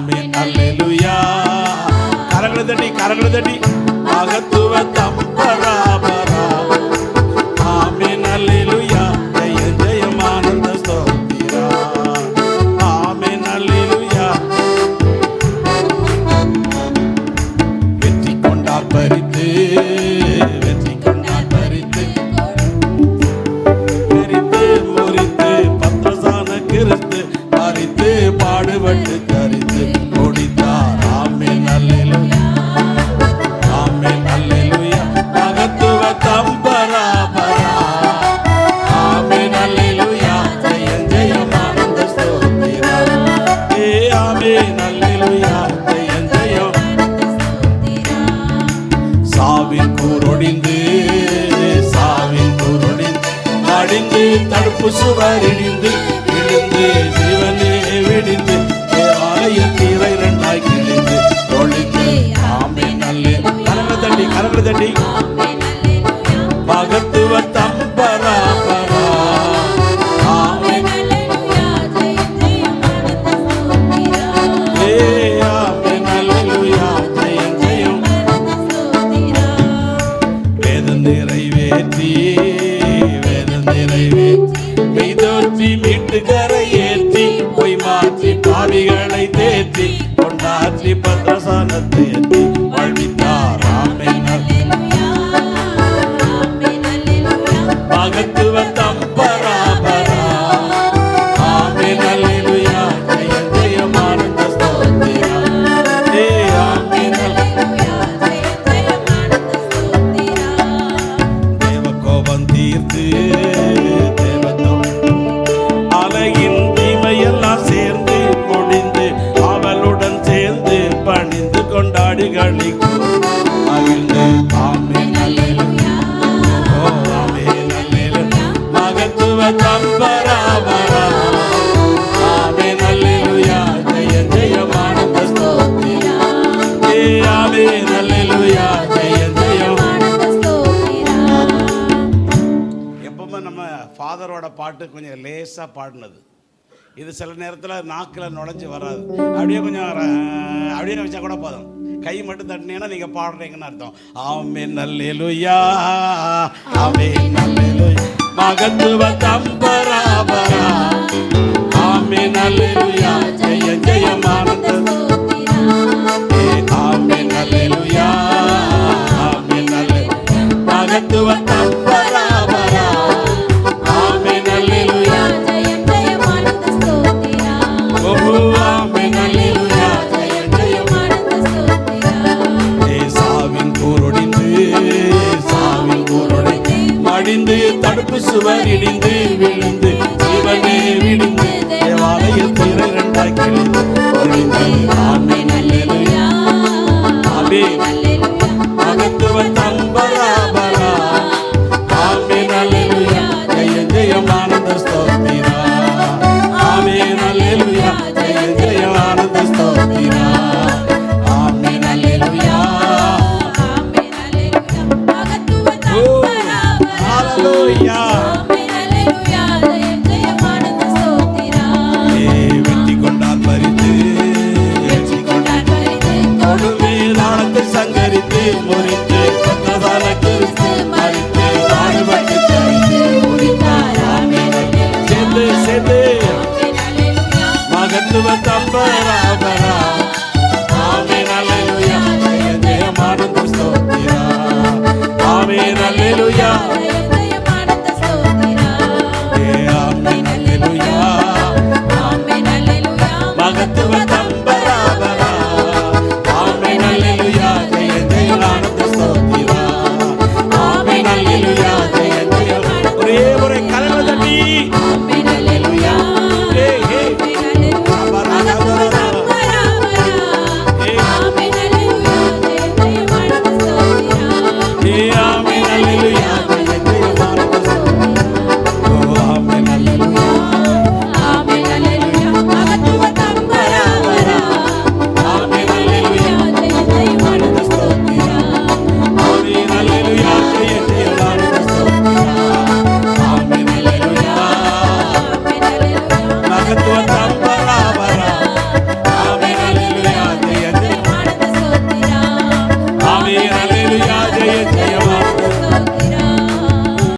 ஆமென் அல்லேலூயா. கரங்களை தட்டி கரங்களை தட்டி. மகத்துவ தம்பராபரா ஆமென் அல்லேலூயா. ஜெய ஜெயம் ஸ்தோத்திரா. ஆமென் அல்லேலூயா. வெற்றி கொண்டார் பறித்து வெற்றி கொண்டார் பறித்து. பிரித்து முறித்து பத்திரசான கிறிஸ்து பறித்து பாடுபட்டு தரித்து. முடித்தார் ஆமென் சாவின் கூரொடிந்து சாவின் கூரொடிந்து அடிந்து தடுப்பு சுவர் இடிந்து விழுந்து மீட்டு கரை ஏற்றி பொய் மாற்றி பாவிகளை தேற்றி கொண்டாற்றி பத்திரசானத்தை ஏற்றி வாழ்வித்தார் ஃபாதரோட பாட்டு கொஞ்சம் லேசாக பாடினது. இது சில நேரத்தில் நாக்கில் நுழைஞ்சு வராது. அப்படியே கொஞ்சம் அப்படியே வச்சா கூட போதும். கை மட்டும் தட்டினீங்கன்னா நீங்கள் பாடுறீங்கன்னு அர்த்தம். ஆமே நல்லேலுயா ஆமே நல்லேலுயா மகத்துவ தம்பராபரா. ஆமே நல்லேலுயா